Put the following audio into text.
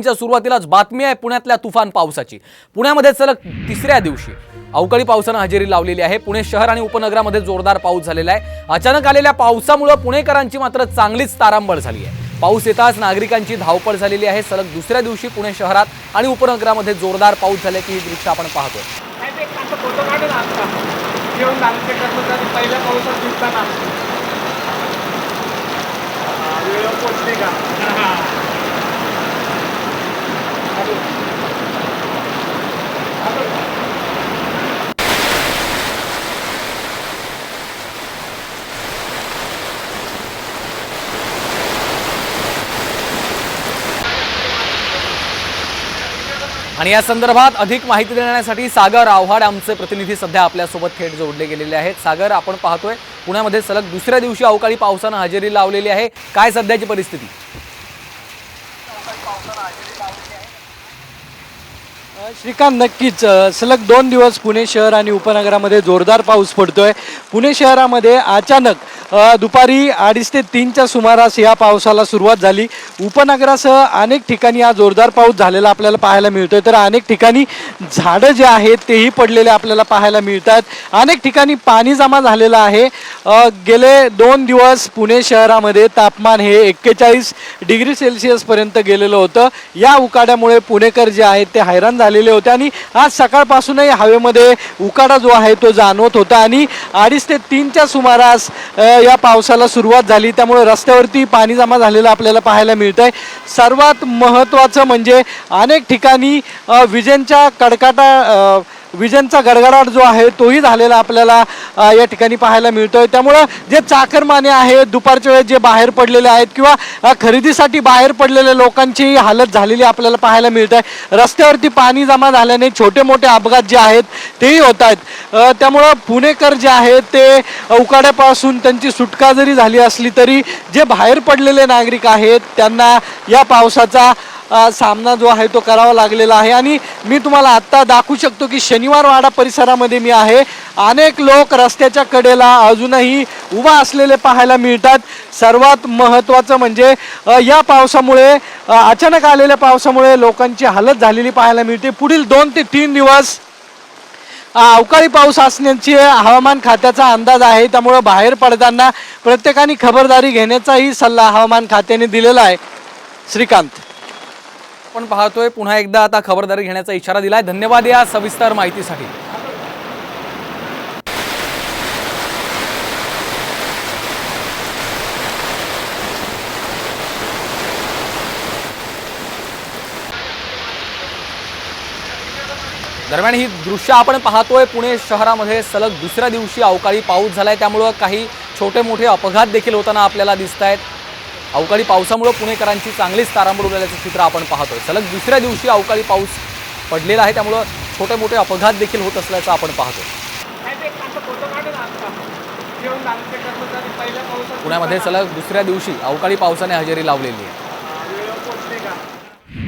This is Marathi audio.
तीनच्या सुरुवातीलाच बातमी आहे पुण्यातल्या तुफान पावसाची. पुण्यामध्ये सलग तिसऱ्या दिवशी अवकाळी पावसानं हजेरी लावलेली आहे. पुणे शहर आणि उपनगरामध्ये जोरदार पाऊस झालेला आहे. अचानक आलेल्या पावसामुळे पुणेकरांची मात्र चांगलीच तारांबळ झाली आहे. पाऊस येताच नागरिकांची धावपळ झालेली आहे. सलग दुसऱ्या दिवशी पुणे शहरात आणि उपनगरामध्ये जोरदार पाऊस झाल्याची ही दृश्य आपण पाहतोय. नाही ते असं फोटो काढून आता जेवण झालं ते कर्मचारी पहिल्या आणि या संदर्भात अधिक माहिती देण्यासाठी सागर आव्हाड आमचे प्रतिनिधी सध्या आपल्यासोबत थेट जोडले गेलेले आहेत. सागर आपण पाहतोय पुण्यामध्ये सलग दुसऱ्या दिवशी अवकाळी पावसानं हजेरी लावलेली आहे. काय सध्याची परिस्थिती? श्रीकांत नक्कीच. सलग दोन दिवस पुणे शहर आणि उपनगरामध्ये जोरदार पाऊस पडतोय. पुणे शहरामध्ये अचानक दुपारी अडीच ते तीनच्या सुमारास या पावसाला सुरुवात झाली. उपनगरासह अनेक ठिकाणी हा जोरदार पाऊस झालेला आपल्याला पाहायला मिळतोय. तर अनेक ठिकाणी झाडं जे आहेत तेही पडलेले आपल्याला पाहायला मिळत आहेत अनेक ठिकाणी पाणी जमा झालेलं आहे. गेले दोन दिवस पुणे शहरामध्ये तापमान हे एक्केचाळीस डिग्री सेल्सिअसपर्यंत गेलेलं होतं. या उकाड्यामुळे पुणेकर जे आहेत ते हैराण झालेले होते आणि आज सकाळपासूनही हवेमध्ये उकाडा जो आहे तो जाणवत होता आणि अडीच ते तीनच्या सुमारास या पावसाला सुरुवात झाली. त्यामुळे रस्त्यावरती पाणी जमा झालेलं आपल्याला पाहायला मिळत आहे सर्वात महत्त्वाचं म्हणजे अनेक ठिकाणी विजेंच्या कडकाटा विजनचा विजेंचा गडगडाट जो आहे तोही झालेला आपल्याला या ठिकाणी पाहायला मिळतोय. त्यामुळं जे चाकरमाने आहेत दुपारच्या वेळेस जे बाहेर पडलेले आहेत किंवा खरेदीसाठी बाहेर पडलेल्या लोकांची हालत झालेली आपल्याला पाहायला मिळत आहे रस्त्यावरती पाणी जमा झाल्याने छोटे मोठे अपघात जे आहेत तेही होत आहेत. त्यामुळं पुणेकर जे आहेत ते उकाड्यापासून त्यांची सुटका जरी झाली असली तरी जे बाहेर पडलेले नागरिक आहेत त्यांना या पावसाचा सामना जो आहे तो करावा लागलेला आहे. आणि मी तुम्हाला आत्ता दाखवू शकतो की शनिवार वाडा परिसरामध्ये मी आहे. अनेक लोक रस्त्याच्या कडेला अजूनही उभा असलेले पाहायला मिळतात. सर्वात महत्त्वाचं म्हणजे या पावसामुळे अचानक आलेल्या पावसामुळे लोकांची हालत झालेली पाहायला मिळते. पुढील दोन ते तीन दिवस अवकाळी पाऊस असण्याची हवामान खात्याचा अंदाज आहे. त्यामुळं बाहेर पडताना प्रत्येकाने खबरदारी घेण्याचाही सल्ला हवामान खात्याने दिलेला आहे. श्रीकांत. आपण पाहतोय पुन्हा एकदा आता खबरदारी घेण्याचा इशारा दिलाय. धन्यवाद या सविस्तर माहितीसाठी. दरम्यान ही दृश्य आपण पाहतोय पुणे शहरामध्ये सलग दुसऱ्या दिवशी अवकाळी पाऊस झालाय. त्यामुळं काही छोटे मोठे अपघात देखील होताना आपल्याला दिसत आहेत अवकाळी पावसामुळं पुणेकरांची चांगलीच तारांबळ उडाल्याचं चित्र आपण पाहतोय. सलग दुसऱ्या दिवशी अवकाळी पाऊस पडलेला आहे त्यामुळं छोटे मोठे अपघात देखील होत असल्याचं आपण पाहतोय. पुण्यामध्ये सलग दुसऱ्या दिवशी अवकाळी पावसाने हजेरी लावलेली आहे.